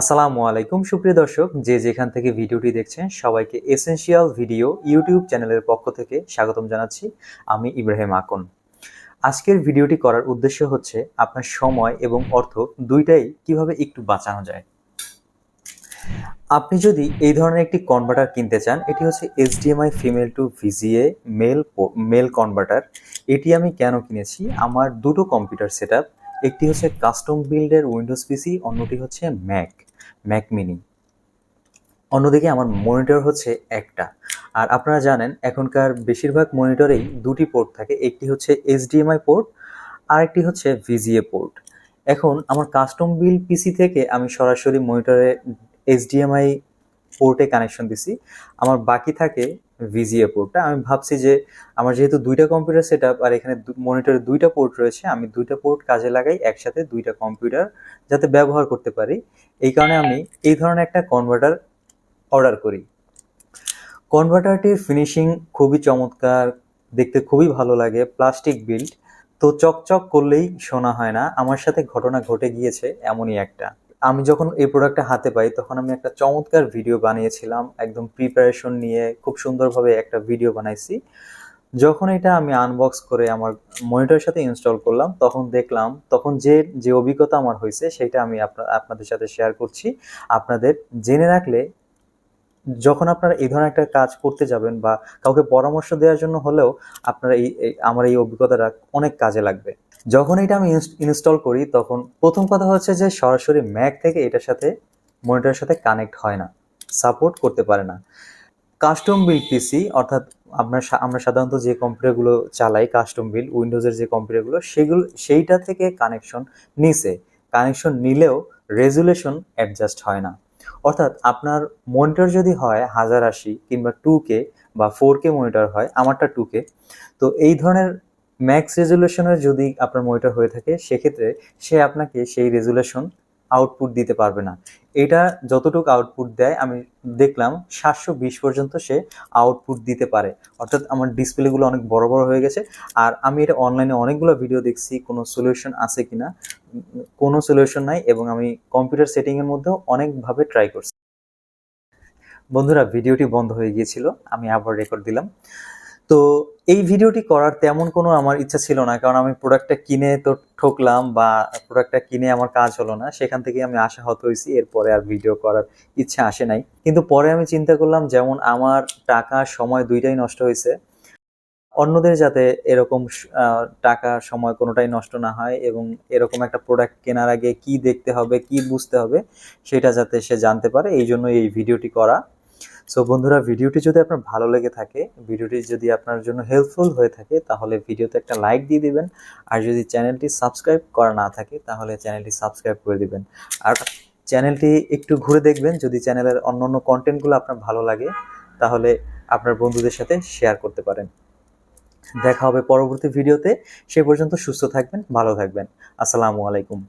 আসসালামু আলাইকুম, সুপ্রিয় দর্শক। যে যেখান থেকে ভিডিওটি দেখছেন, সবাইকে এসেনশিয়াল ভিডিও ইউটিউব চ্যানেলের পক্ষ থেকে স্বাগতম জানাচ্ছি। আমি ইব্রাহিম আকন। আজকের ভিডিওটি করার উদ্দেশ্য হচ্ছে আপনার সময় এবং অর্থ দুইটাই কীভাবে একটু বাঁচানো যায়। আপনি যদি এই ধরনের একটি কনভার্টার কিনতে চান, এটি হচ্ছে HDMI female to VGA male male converter এটি আমি কেন কিনেছি? আমার দুটো কম্পিউটার সেট একটি হচ্ছে কাস্টম বিল্ডের উইন্ডোজ পিসি অন্যটি হচ্ছে ম্যাক ম্যাক মিনি অন্যদিকে আমার মনিটর হচ্ছে একটা। আর আপনারা জানেন, এখনকার বেশিরভাগ মনিটরেই দুটি পোর্ট থাকে, একটি হচ্ছে এইচডিএমআই পোর্ট আর একটি হচ্ছে ভিজিএ পোর্ট এখন আমার কাস্টম বিল পিসি থেকে আমি সরাসরি মনিটরে এইচডিএমআই পোর্টে কানেকশন দিছি। আমার বাকি থাকে ভিজিএ পোর্টটা। আমি ভাবছি যে আমার যেহেতু দুইটা কম্পিউটার সেট আর এখানে মনিটরে দুইটা পোর্ট রয়েছে, আমি দুইটা পোর্ট কাজে লাগাই, একসাথে দুইটা কম্পিউটার যাতে ব্যবহার করতে পারি। এই কারণে আমি এই ধরনের একটা কনভার্টার অর্ডার করি। কনভার্টারটির ফিনিশিং খুবই চমৎকার, দেখতে খুবই ভালো লাগে প্লাস্টিক বিল্ড তো চকচক করলেই শোনা হয় না, আমার সাথে ঘটনা ঘটে গিয়েছে, এমনই একটা। আমি যখন এই প্রোডাক্টটা হাতে পাই, তখন আমি একটা চমৎকার ভিডিও বানিয়েছিলাম, একদম প্রিপারেশন নিয়ে খুব সুন্দরভাবে একটা ভিডিও বানাইছি। যখন এটা আমি আনবক্স করে আমার মনিটরের সাথে ইনস্টল করলাম, তখন দেখলাম, তখন যে যে অভিজ্ঞতা আমার হয়েছে, সেটা আমি আপনাদের সাথে শেয়ার করছি। আপনাদের জেনে রাখলে যখন আপনারা এই ধরনের একটা কাজ করতে যাবেন বা কাউকে পরামর্শ দেওয়ার জন্য হলেও আপনারা এই আমার এই অভিজ্ঞতাটা অনেক কাজে লাগবে। যখন এটা আমি ইনস্টল করি, তখন প্রথম কথা হচ্ছে যে সরাসরি ম্যাক থেকে এটার সাথে, মনিটরের সাথে কানেক্ট হয় না, সাপোর্ট করতে পারে না। কাস্টম বিল পিসি, অর্থাৎ আপনার আমরা সাধারণত যে কম্পিউটারগুলো চালাই, কাস্টম বিল, উইন্ডোজের যে কম্পিউটারগুলো, সেগুলো, সেইটা থেকে কানেকশন নিছে। কানেকশন নিলেও রেজুলেশন অ্যাডজাস্ট হয় না। অর্থাৎ আপনার মনিটর যদি হয় হাজার আশি কিংবা টু কে বা ফোর কে মনিটর হয়, আমারটা টু কে তো এই ধরনের ম্যাক্স রেজুলেশনের যদি আপনার মনিটর হয়ে থাকে, সেক্ষেত্রে সে আপনাকে সেই রেজুলেশন আউটপুট দিতে পারবে না। এটা যতটুকু আউটপুট দেয়, আমি দেখলাম সাতশো বিশ পর্যন্ত সে আউটপুট দিতে পারে। অর্থাৎ আমার ডিসপ্লেগুলো অনেক বড় বড় হয়ে গেছে। আর আমি এটা অনলাইনে অনেকগুলো ভিডিও দেখছি, কোনো সলিউশন আছে কিনা? কোনো সলিউশন নাই এবং আমি কম্পিউটার সেটিংয়ের মধ্যেও অনেকভাবে ট্রাই করছি। বন্ধুরা ভিডিওটি বন্ধ হয়ে গিয়েছিল, আমি আবার রেকর্ড দিলাম। তো এই ভিডিওটি করার তেমন কোনো আমার ইচ্ছা ছিল না, কারণ আমি প্রোডাক্টটা কিনে তো ঠকলাম বা প্রোডাক্টটা কিনে আমার কাজ হলো না, সেখান থেকে আমি আশাহত হয়েছি, এরপরে আর ভিডিও করার ইচ্ছা আসে নাই। কিন্তু পরে আমি চিন্তা করলাম যেমন আমার টাকা, সময় দুইটাই নষ্ট হয়েছে, অন্যদের যাতে এরকম টাকা, সময় কোনোটাই নষ্ট না হয় এবং এরকম একটা প্রোডাক্ট কেনার আগে কি দেখতে হবে, কি বুঝতে হবে, সেটা যাতে সে জানতে পারে, এই জন্য এই ভিডিওটি করা। সো বন্ধুরা, ভিডিওটি যদি আপনার ভালো লেগে থাকে, ভিডিওটি যদি আপনার জন্য হেল্পফুল হয়ে থাকে, তাহলে ভিডিওতে একটা লাইক দিয়ে দিবেন। আর যদি চ্যানেলটি সাবস্ক্রাইব করা না থাকে, তাহলে চ্যানেলটি সাবস্ক্রাইব করে দিবেন। আর চ্যানেলটি একটু ঘুরে দেখবেন, যদি চ্যানেলের অন্য অন্য কন্টেন্টগুলো আপনার ভালো লাগে, তাহলে আপনার বন্ধুদের সাথে শেয়ার করতে পারেন। দেখা হবে পরবর্তী ভিডিওতে। সে পর্যন্ত সুস্থ থাকবেন, ভালো থাকবেন। আসসালামু আলাইকুম।